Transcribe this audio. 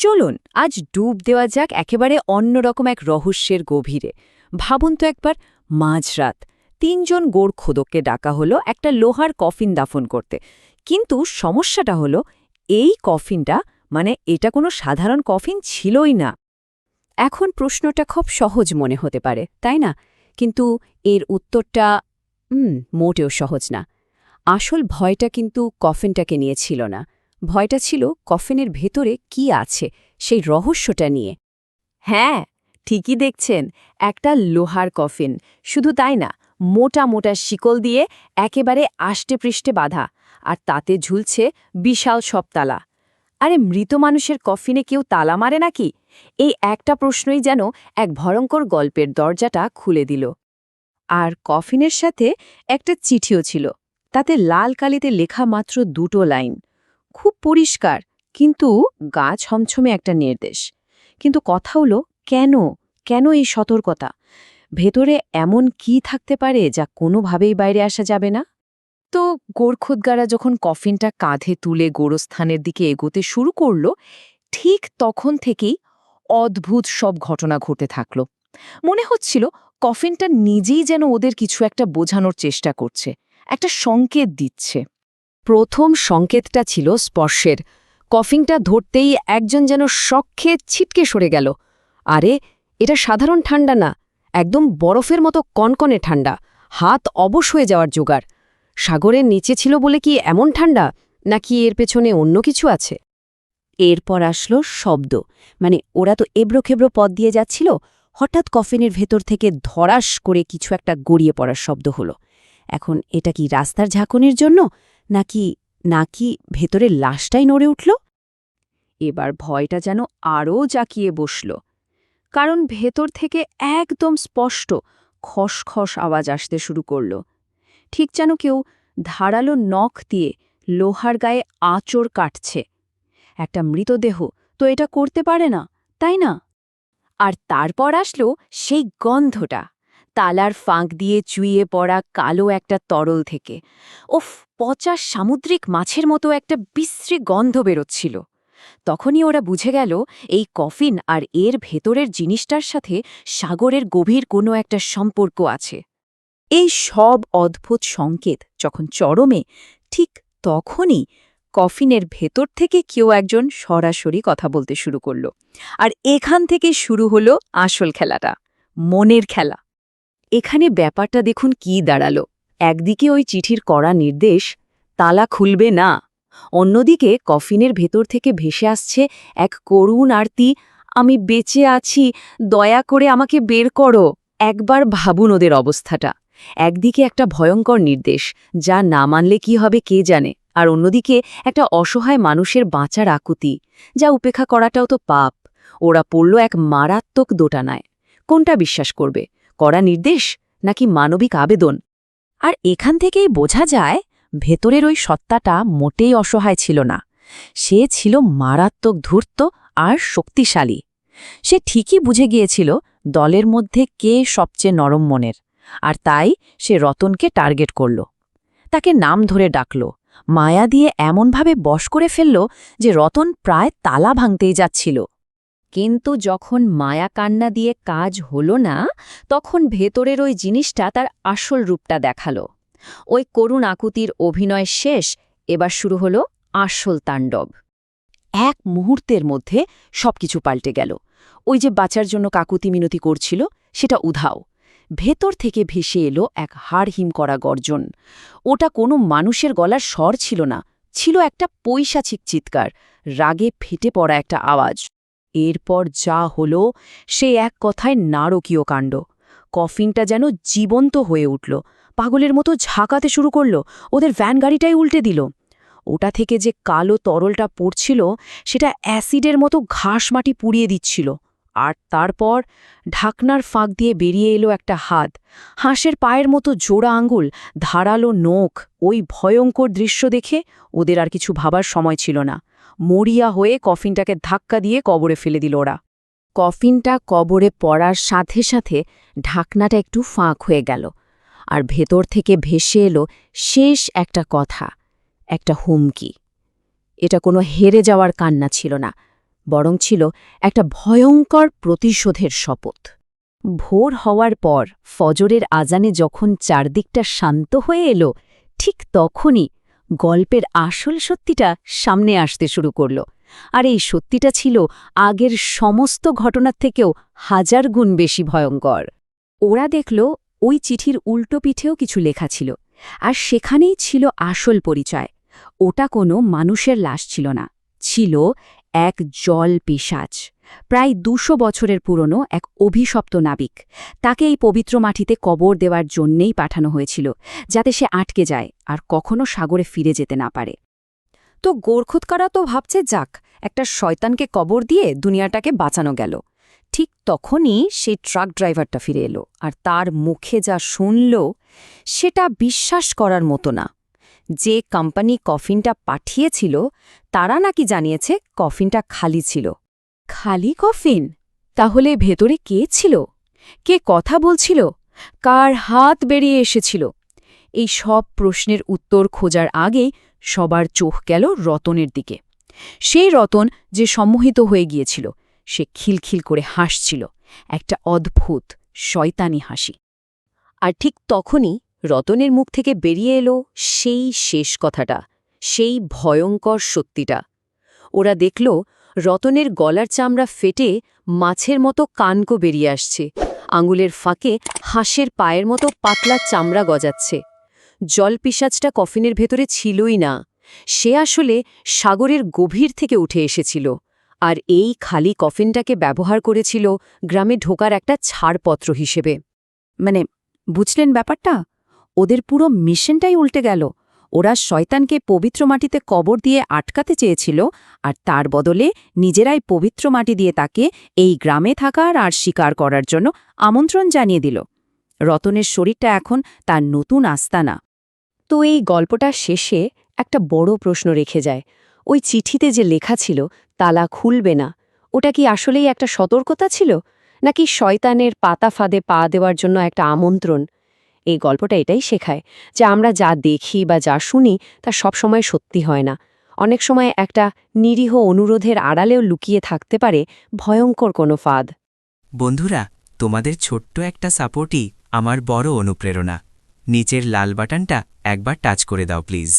চলুন, আজ ডুব দেওয়া যাক একেবারে অন্যরকম এক রহস্যের গভীরে। ভাবুন তো একবার, মাঝরাত, তিনজন গোড় খোদককে ডাকা হলো একটা লোহার কফিন দাফন করতে। কিন্তু সমস্যাটা হলো, এই কফিনটা মানে এটা কোনো সাধারণ কফিন ছিলই না। এখন প্রশ্নটা খুব সহজ মনে হতে পারে, তাই না? কিন্তু এর উত্তরটা মোটেও সহজ না। আসল ভয়টা কিন্তু কফিনটাকে নিয়েছিল না। ভয়টা ছিল কফিনের ভেতরে কি আছে, সেই রহস্যটা নিয়ে। হ্যাঁ ঠিকই দেখছেন, একটা লোহার কফিন। শুধু তাই না, মোটা মোটা শিকল দিয়ে একেবারে আষ্টে পৃষ্ঠে বাঁধা, আর তাতে ঝুলছে বিশাল সব তালা আরে মৃত মানুষের কফিনে কেউ তালা মারে নাকি? এই একটা প্রশ্নই যেন এক ভয়ঙ্কর গল্পের দরজাটা খুলে দিল। আর কফিনের সাথে একটা চিঠিও ছিল, তাতে লাল কালিতে লেখা মাত্র দুটো লাইন। খুব পরিষ্কার, কিন্তু গা ছমছমে একটা নির্দেশ। কিন্তু কথা হলো, কেন? কেন এই সতর্কতা? ভেতরে এমন কি থাকতে পারে যা কোনোভাবেই বাইরে আসা যাবে না? তো গোরখোদগারা যখন কফিনটা কাঁধে তুলে গোরস্থানের দিকে এগোতে শুরু করল, ঠিক তখন থেকেই অদ্ভুত সব ঘটনা ঘটে থাকল। মনে হচ্ছিল কফিনটা নিজেই যেন ওদের কিছু একটা বোঝানোর চেষ্টা করছে, একটা সংকেত দিচ্ছে। প্রথম সংকেতটা ছিল স্পর্শের। কফিংটা ধরতেই একজন যেন শখে ছিটকে সরে গেল। আরে, এটা সাধারণ ঠান্ডা না, একদম বরফের মতো কনকনে ঠান্ডা, হাত অবশ হয়ে যাওয়ার জোগাড়। সাগরের নিচে ছিল বলে কি এমন ঠান্ডা, নাকি এর পেছনে অন্য কিছু আছে? এরপর আসলো শব্দ মানে ওরা তো এবড়োখেবড়ো পথ দিয়ে যাচ্ছিল, হঠাৎ কফিনের ভেতর থেকে ধরাস করে কিছু একটা গড়িয়ে পড়ার শব্দ হলো। এখন এটা কি রাস্তার ঝাঁকুনির জন্য নাকি নাকি ভেতরে লাশটাই নড়ে উঠল? এবার ভয়টা যেন আরও জাকিয়ে বসল, কারণ ভেতর থেকে একদম স্পষ্ট খসখস আওয়াজ আসতে শুরু করল। ঠিক যেন কেউ ধারালো নখ দিয়ে লোহার গায়ে আঁচড় কাটছে। একটা মৃতদেহ তো এটা করতে পারে না, তাই না? আর তারপর আসলো সেই গন্ধটা। তালার ফাঁক দিয়ে চুইয়ে পড়া কালো একটা তরল থেকে। ওফ, পচা সামুদ্রিক মাছের মতো একটা বিশ্রী গন্ধ বেরোচ্ছিল। তখনই ওরা বুঝে গেল, এই কফিন আর এর ভেতরের জিনিসটার সাথে সাগরের গভীর কোনো একটা সম্পর্ক আছে। এই সব অদ্ভুত সংকেত যখন চরমে, ঠিক তখনই কফিনের ভেতর থেকে কেউ একজন সরাসরি কথা বলতে শুরু করল। আর এখান থেকে শুরু হলো আসল খেলাটা, মনের খেলা। এখানে ব্যাপারটা দেখুন কি দাঁড়াল। একদিকে ওই চিঠির কড়া নির্দেশ, তালা খুলবে না। অন্যদিকে কফিনের ভেতর থেকে ভেসে আসছে এক করুণ আরতি, আমি বেঁচে আছি, দয়া করে আমাকে বের করো। একবার ভাবুন ওদের অবস্থাটা। একদিকে একটা ভয়ঙ্কর নির্দেশ, যা না মানলে কি হবে কে জানে। আর অন্যদিকে একটা অসহায় মানুষের বাঁচার আকুতি, যা উপেক্ষা করাটাও তো পাপ। ওরা পড়ল এক মারাত্মক দোটানায়। কোনটা বিশ্বাস করবে? করা নির্দেশ নাকি মানবিক আবেদন? আর এখান থেকেই বোঝা যায়, ভেতরের ওই সত্তাটা মোটেই অসহায় ছিল না। সে ছিল মারাত্মক ধূর্ত আর শক্তিশালী। সে ঠিকই বুঝে গিয়েছিল দলের মধ্যে কে সবচেয়ে নরম মনের, আর তাই সে রতনকে টার্গেট করল। তাকে নাম ধরে ডাকল। মায়া দিয়ে এমনভাবে বশ করে ফেলল যে রতন প্রায় তালা ভাঙতেই যাচ্ছিল। কিন্তু যখন মায়া কান্না দিয়ে কাজ হলো না, তখন ভেতরের ওই জিনিসটা তার আসল রূপটা দেখাল। ওই করুণ আকুতির অভিনয় শেষ, এবার শুরু হলো আসল তাণ্ডব। এক মুহূর্তের মধ্যে সবকিছু পাল্টে গেল। ওই যে বাঁচার জন্য কাকুতি মিনতি করছিল, সেটা উধাও। ভেতর থেকে ভেসে এলো এক হাড়হিম করা গর্জন। ওটা কোনো মানুষের গলার স্বর ছিল না, ছিল একটা পৈশাচিক চিৎকার, রাগে ফেটে পড়া একটা আওয়াজ। এরপর যা হলো, সে এক কথায় নারকীয় কাণ্ড। কফিনটা যেন জীবন্ত হয়ে উঠল। পাগলের মতো ঝাঁকাতে শুরু করল। ওদের ভ্যান গাড়িটাই উল্টে দিল। ওটা থেকে যে কালো তরলটা পড়ছিল, সেটা অ্যাসিডের মতো ঘাস মাটি পুড়িয়ে দিচ্ছিল। আর তারপর ঢাকনার ফাঁক দিয়ে বেরিয়ে এলো একটা হাত। হাঁসের পায়ের মতো জোড়া আঙ্গুল ধারালো নোখ, ওই ভয়ঙ্কর দৃশ্য দেখে ওদের আর কিছু ভাবার সময় ছিল না। মরিয়া হয়ে কফিনটাকে ধাক্কা দিয়ে কবরে ফেলে দিল ওরা। কফিনটা কবরে পড়ার সাথে সাথে ঢাকনাটা একটু ফাঁক হয়ে গেল আর ভেতর থেকে ভেসে এলো শেষ একটা কথা, একটা হুমকি। এটা কোনো হেরে যাওয়ার কান্না ছিল না, বরং ছিল একটা ভয়ঙ্কর প্রতিশোধের শপথ। ভোর হওয়ার পর ফজরের আজানে যখন চারদিকটা শান্ত হয়ে এলো, ঠিক তখনই গল্পের আসল সত্যিটা সামনে আসতে শুরু করল। আর এই সত্যিটা ছিল আগের সমস্ত ঘটনার থেকেও হাজার গুণ বেশি ভয়ঙ্কর। ওরা দেখল ওই চিঠির উল্টো পিঠেও কিছু লেখা ছিল, আর সেখানেই ছিল আসল পরিচয়। ওটা কোনো মানুষের লাশ ছিল না, ছিল এক জল পিসাচ প্রায় দুশো বছরের পুরনো এক অভিশপ্ত নাবিক। তাকে এই পবিত্র মাটিতে কবর দেওয়ার জন্যেই পাঠানো হয়েছিল, যাতে সে আটকে যায় আর কখনো সাগরে ফিরে যেতে না পারে। তো গোরখুতকারা তো ভাবছে, যাক, একটা শয়তানকে কবর দিয়ে দুনিয়াটাকে বাঁচানো গেল। ঠিক তখনই সেই ট্রাক ড্রাইভারটা ফিরে এলো আর তার মুখে যা শুনল, সেটা বিশ্বাস করার মতো না। যে কোম্পানি কফিনটা পাঠিয়েছিল, তারা নাকি জানিয়েছে কফিনটা খালি ছিল। খালি কফিন? তাহলে ভেতরে কে ছিল? কে কথা বলছিল? কার হাত বেরিয়ে এসেছিল? এই সব প্রশ্নের উত্তর খোঁজার আগেই সবার চোখ গেল রতনের দিকে। সেই রতন যে সম্মোহিত হয়ে গিয়েছিল, সে খিলখিল করে হাসছিল, একটা অদ্ভুত, শয়তানি হাসি। আর ঠিক তখনই রতনের মুখ থেকে বেরিয়ে এলো সেই শেষ কথাটা, সেই ভয়ঙ্কর সত্যিটা। ওরা দেখল রতনের গলার চামড়া ফেটে মাছের মতো কানকো বেরিয়ে আসছে। আঙুলের ফাঁকে হাঁসের পায়ের মতো পাতলা চামড়া গজাচ্ছে। জলপিসাজটা কফিনের ভেতরে ছিলই না। সে আসলে সাগরের গভীর থেকে উঠে এসেছিল। আর এই খালি কফিনটাকে ব্যবহার করেছিল গ্রামে ঢোকার একটা ছাড়পত্র হিসেবে। মানে বুঝলেন ব্যাপারটা? ওদের পুরো মিশনটাই উল্টে গেল। ওরা শয়তানকে পবিত্র মাটিতে কবর দিয়ে আটকাতে চেয়েছিল আর তার বদলে নিজেরাই পবিত্র মাটি দিয়ে তাকে এই গ্রামে থাকার আর শিকার করার জন্য আমন্ত্রণ জানিয়ে দিল। রতনের শরীরটা এখন তার নতুন আস্তানা। তো এই গল্পটা শেষে একটা বড় প্রশ্ন রেখে যায়। ওই চিঠিতে যে লেখা ছিল, তালা খুলবে না ওটা কি আসলেই একটা সতর্কতা ছিল? নাকি শয়তানের পাতা ফাঁদে পা দেওয়ার জন্য একটা আমন্ত্রণ? এই গল্পটা এটাই শেখায় যে আমরা যা দেখি বা যা শুনি তা সবসময় সত্যি হয় না। অনেক সময় একটা নিরীহ অনুরোধের আড়ালেও লুকিয়ে থাকতে পারে ভয়ঙ্কর কোনো ফাঁদ। বন্ধুরা, তোমাদের ছোট্ট একটা সাপোর্টই আমার বড় অনুপ্রেরণা। নিচের লাল বাটনটা একবার টাচ করে দাও, প্লিজ।